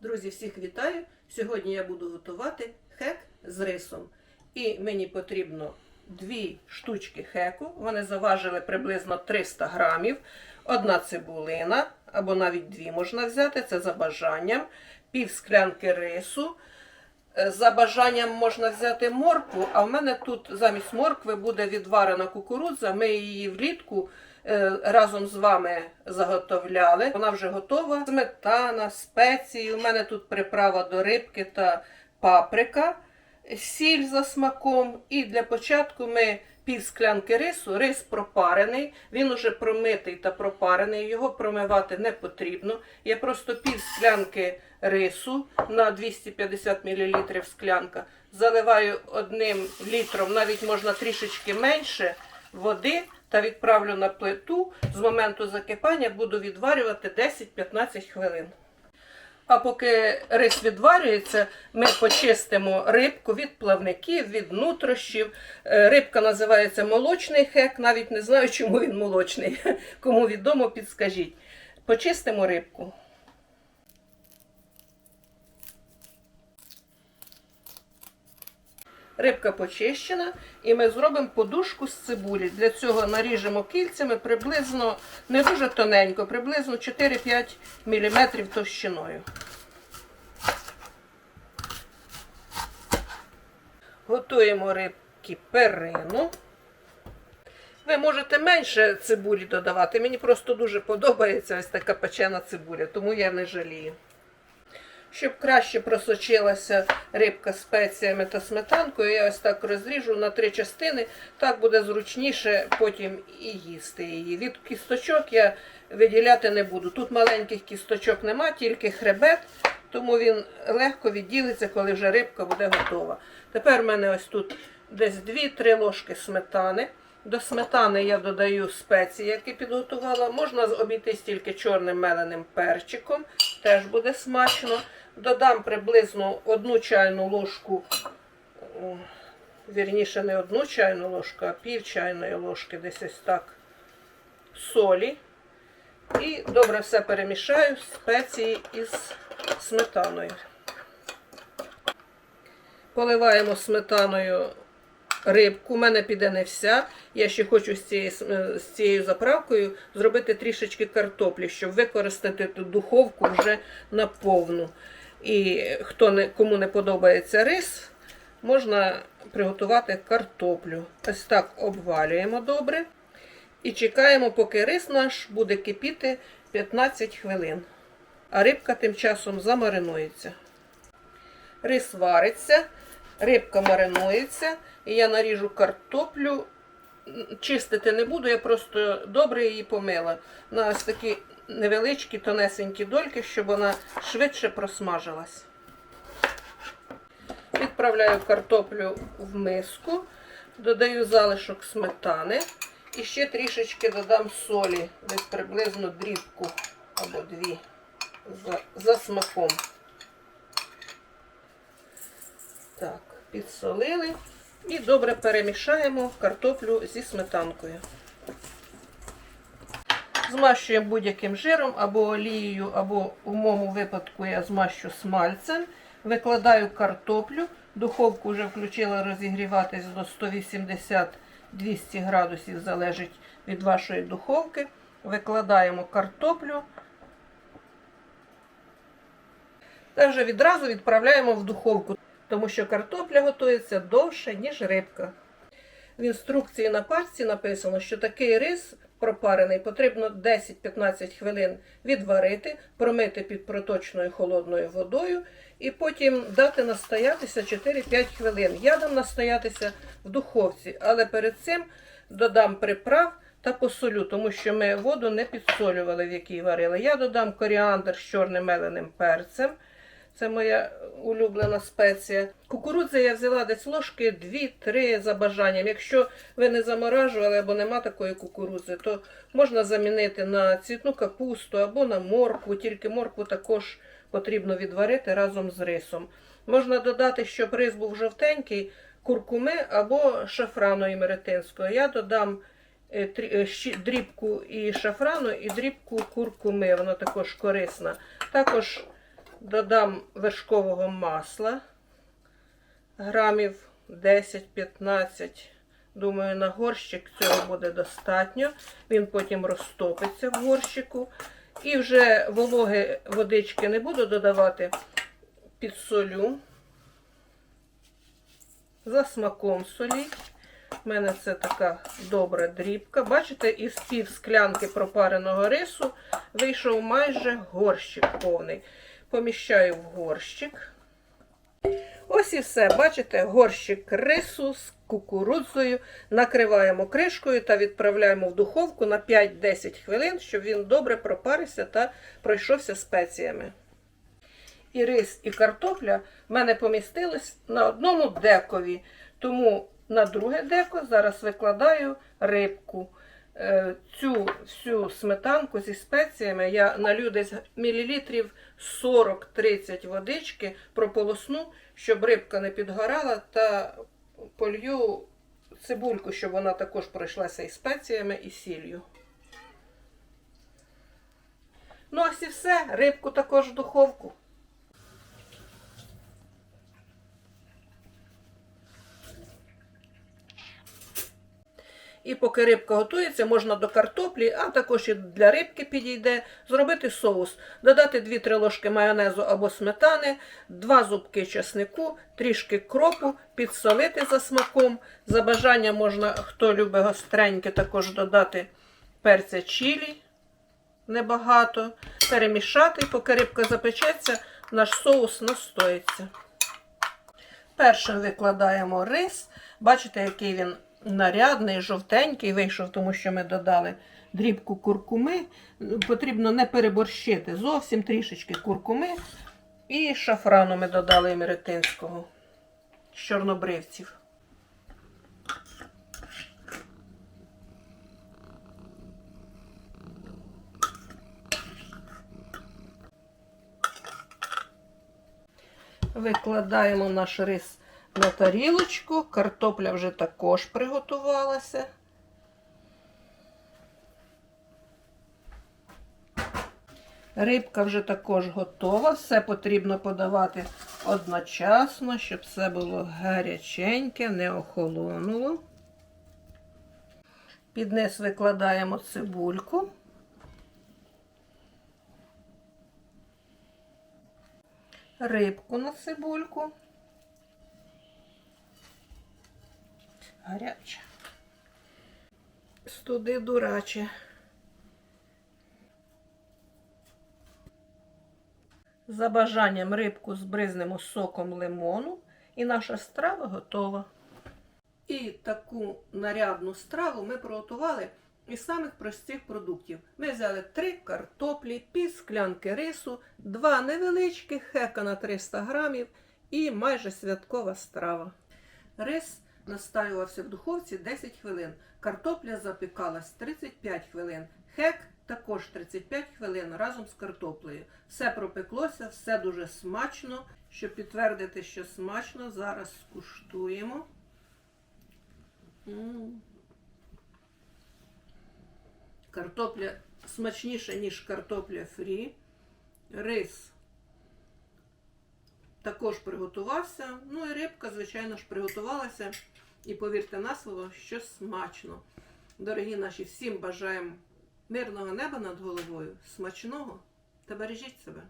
Друзі, всіх вітаю! Сьогодні я буду готувати хек з рисом. І мені потрібно дві штучки хеку. Вони заважили приблизно 300 грамів. Одна цибулина, або навіть дві можна взяти, це за бажанням. Пів склянки рису. Е, За бажанням можна взяти моркву, а в мене тут замість моркви буде відварена кукурудза. Ми її влітку разом з вами заготовляли. Вона вже готова. Сметана, спеції. У мене тут приправа до рибки та паприка, сіль за смаком. І для початку ми пів склянки рису. Рис пропарений. Він уже промитий та пропарений. Його промивати не потрібно. Я просто пів склянки рису на 250 мл склянка. Заливаю одним літром, навіть можна трішечки менше води та відправлю на плиту. З моменту закипання буду відварювати 10-15 хвилин. А поки рис відварюється, ми почистимо рибку від плавників, від нутрощів. Е, Рибка називається молочний хек. Навіть не знаю, чому він молочний. Кому відомо, підскажіть. Почистимо рибку. Рибка почищена, і ми зробимо подушку з цибулі. Для цього наріжемо кільцями приблизно не дуже тоненько, приблизно 4-5 мм товщиною. Готуємо рибки перину. Ви можете менше цибулі додавати. Мені просто дуже подобається ось така печена цибуля, тому я не жалію. Щоб краще просочилася рибка спеціями та сметанкою, я ось так розріжу на три частини. Так буде зручніше потім і їсти її. Від кісточок я виділяти не буду. Тут маленьких кісточок нема, тільки хребет, тому він легко відділиться, коли вже рибка буде готова. Тепер в мене ось тут десь 2-3 ложки сметани. До сметани я додаю спеції, які підготувала. Можна обійтись тільки чорним меленим перчиком, теж буде смачно. Додам приблизно одну чайну ложку, вірніше, не одну чайну ложку, а пів чайної ложки, десь ось так солі. І добре все перемішаю спеції із сметаною. Поливаємо сметаною рибку. У мене піде не вся. Я ще хочу з цією, з цією заправкою зробити трішечки картоплі, щоб використати ту духовку вже на повну. І хто не, кому не подобається рис, можна приготувати картоплю. Ось так обвалюємо добре. І чекаємо, поки рис наш буде кипіти 15 хвилин. А рибка тим часом замаринується. Рис вариться, рибка маринується, і я наріжу картоплю. Чистити не буду, я просто добре її помила. На ось такі невеличкі тонесенькі дольки, щоб вона швидше просмажилась. Відправляю картоплю в миску, додаю залишок сметани і ще трішечки додам солі, десь приблизно дрібку або дві за, за смаком. Так, підсолили і добре перемішаємо картоплю зі сметанкою. Змащуємо будь-яким жиром або олією, або в моєму випадку я змащу смальцем. Викладаю картоплю. Духовку вже включила розігріватись до 180-200 градусів, залежить від вашої духовки. Викладаємо картоплю. Та вже відразу відправляємо в духовку, тому що картопля готується довше, ніж рибка. В інструкції на пачці написано, що такий рис пропарений потрібно 10-15 хвилин відварити, промити під проточною холодною водою і потім дати настоятися 4-5 хвилин. Я дам настоятися в духовці, але перед цим додам приправ та посолю, тому що ми воду не підсолювали, в якій варили. Я додам коріандр з чорним меленим перцем. Це моя улюблена спеція. Кукурудзи я взяла десь ложки 2-3 за бажанням. Якщо ви не заморажували або нема такої кукурудзи, то можна замінити на цвітну капусту або на моркву, тільки моркву також потрібно відварити разом з рисом. Можна додати, щоб рис був жовтенький, куркуми або шафрану і меретинського. Я додам е, е, дрібку і шафрану, і дрібку куркуми, вона також корисна. Також Додам вершкового масла грамів 10-15. Думаю, на горщик цього буде достатньо. Він потім розтопиться в горщику. І вже вологи водички не буду додавати, підсолю. За смаком солі. У мене це така добра дрібка. Бачите, із пів склянки пропареного рису вийшов майже горщик повний. Поміщаю в горщик. Ось і все. Бачите, горщик рису з кукурудзою. Накриваємо кришкою та відправляємо в духовку на 5-10 хвилин, щоб він добре пропарився та пройшовся спеціями. І рис, і картопля в мене помістились на одному декові. Тому на друге деко зараз викладаю рибку. Е, Цю всю сметанку зі спеціями я налю десь мілілітрів 40-30 водички, прополосну, щоб рибка не підгорала, та полью цибульку, щоб вона також пройшлася і спеціями, і сіллю. Ну, ось і все. Рибку також в духовку. Поки рибка готується, можна до картоплі, а також і для рибки підійде, зробити соус, додати 2-3 ложки майонезу або сметани, 2 зубки чеснику, трішки кропу, підсолити за смаком. За бажанням можна, хто любить гостреньке, також додати перця чилі небагато, перемішати, поки рибка запечеться, наш соус настоїться. Першим викладаємо рис. Бачите, який він нарядний, жовтенький вийшов, тому що ми додали дрібку куркуми. Потрібно не переборщити зовсім трішечки куркуми. І шафрану ми додали емеретинського з чорнобривців. Викладаємо наш рис на тарілочку. Картопля вже також приготувалася. Рибка вже також готова. Все потрібно подавати одночасно, щоб все було гаряченьке, не охолонуло. Під низ викладаємо цибульку. Рибку на цибульку. Гаряче. Студи дураче. За бажанням рибку збризнемо соком лимону і наша страва готова. І таку нарядну страву ми приготували із самих простих продуктів. Ми взяли три картоплі, пів склянки рису, два невеличких хека на 300 грамів і майже святкова страва. Рис настаювався в духовці 10 хвилин. Картопля запікалась 35 хвилин. Хек також 35 хвилин разом з картоплею. Все пропеклося, все дуже смачно. Щоб підтвердити, що смачно, зараз скуштуємо. Картопля смачніша, ніж картопля фрі. Рис також приготувався. Ну і рибка, звичайно ж, приготувалася. І повірте на слово, що смачно. Дорогі наші, всім бажаємо мирного неба над головою, смачного та бережіть себе.